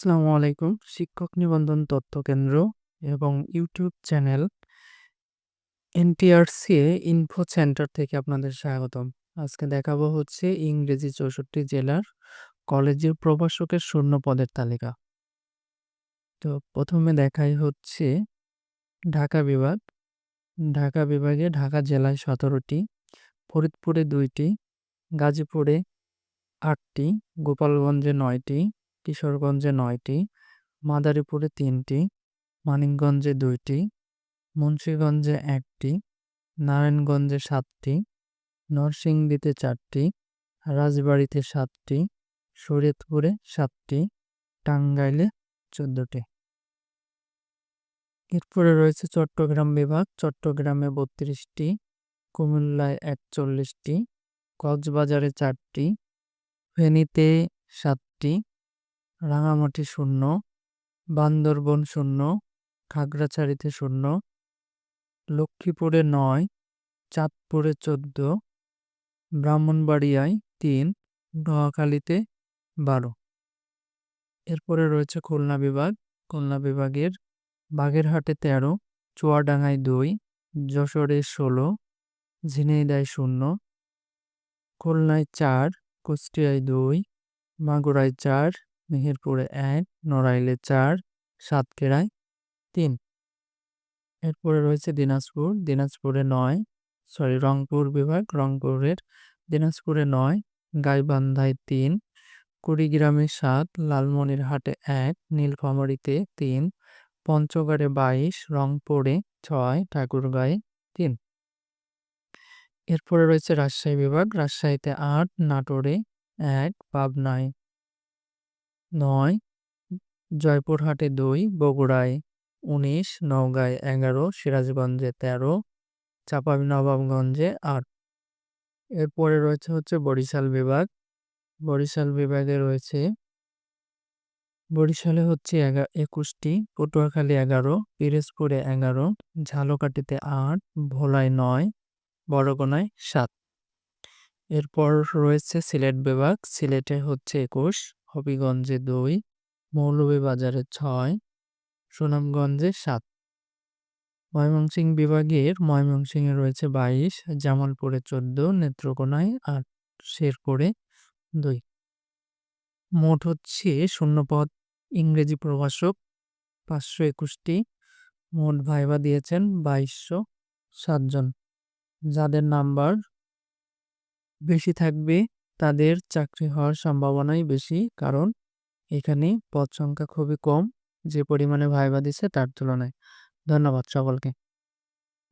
আসসালামু আলাইকুম। শিক্ষক নিবন্ধন তথ্য কেন্দ্র এবং YouTube channel NTRC info centre থেকে আপনাদের স্বাগতম। আজকে দেখাবো হচ্ছে ইংরেজি চৌষট্টি জেলার কলেজের প্রভাষকের শূন্য পদের তালিকা। তো প্রথমে দেখাই হচ্ছে ঢাকা বিভাগ। ঢাকা বিভাগে ঢাকা জেলায় সতেরোটি, ফরিদপুরে দুইটি, গাজীপুরে আটটি, গোপালগঞ্জে নয়টি কিশোরগঞ্জে নয়টি, মাদারীপুরে তিনটি, মানিকগঞ্জে দুইটি, মুন্সীগঞ্জে একটি, নারায়ণগঞ্জে সাতটি, নরসিংদীতে চারটি, রাজবাড়িতে সাতটি, শরীয়তপুরে সাতটি, টাঙ্গাইলে চোদ্দটি। এরপরে রয়েছে চট্টগ্রাম বিভাগ। চট্টগ্রামে বত্রিশটি, কুমিল্লায় একচল্লিশটি, কক্সবাজারে চারটি, ফেনীতে সাতটি রাঙামাটি শূন্য, বান্দরবন শূন্য, খাগড়াছড়িতে শূন্য, লক্ষ্মীপুরে নয়, চাঁদপুরে চোদ্দ, ব্রাহ্মণবাড়িয়ায় তিন, নোয়াখালীতে বারো। এরপরে রয়েছে খুলনা বিভাগ। খুলনা বিভাগের বাগেরহাটে তেরো, চুয়াডাঙ্গায় দুই, যশোরে ষোলো, ঝিনাইদায় শূন্য, খুলনায় চার, কুষ্টিয়ায় দুই, মাগুরায় চার মেহেরপুরে এক, নড়াইলে চার, সাতক্ষীরায় তিন। এরপরে রয়েছে দিনাজপুর, দিনাজপুরে নয়, সরি, রংপুর বিভাগ, রংপুরের দিনাজপুরে নয়, গাইবান্ধায় তিন, কুড়িগ্রামে সাত, লালমনিরহাটে এক, নীলফামারীতে তিন, পঞ্চগড়ে বাইশ, রংপুরে ছয়, ঠাকুরগাঁয়ে তিন। এরপরে রয়েছে রাজশাহী বিভাগ, রাজশাহীতে আট, নাটোরে এক, পাবনায় নয়, জয়পুরহাটে দুই, বগুড়ায় উনিশ, নওগাঁয় এগারো, সিরাজগঞ্জে তেরো, চাঁপাইনবাবগঞ্জে আট। এরপরে রয়েছে হচ্ছে বরিশাল বিভাগ। বরিশাল বিভাগে রয়েছে বরিশালে হচ্ছে একুশটি, পটুয়াখালী এগারো, পিরোজপুরে এগারো, ঝালকাঠিতে আট, ভোলায় নয় বরগুনায় সাত। এরপর রয়েছে সিলেট বিভাগ, সিলেটে হচ্ছে একুশ হবিগঞ্জে দুই মৌলভীবাজারে ছয়, সুনামগঞ্জে সাত। ময়মনসিংহ বিভাগের ময়মনসিংয়ে রয়েছে বাইশ, জামালপুরে চোদ্দ, নেত্রকোনায় আট, শেরপুরে দুই। মোট হচ্ছে শূন্যপদ ইংরেজি প্রভাষক পাঁচশো একুশটি, মোট ভাইবা দিয়েছেন বাইশশো সাতজন যাদের নাম্বার বেশি থাকবে তাদের চাকরি হওয়ার সম্ভাবনাই বেশি। কারণ এখানে পদ সংখ্যা খুবই কম, যে পরিমাণে ভাইবা দিছে তার তুলনায়। ধন্যবাদ সকলকে।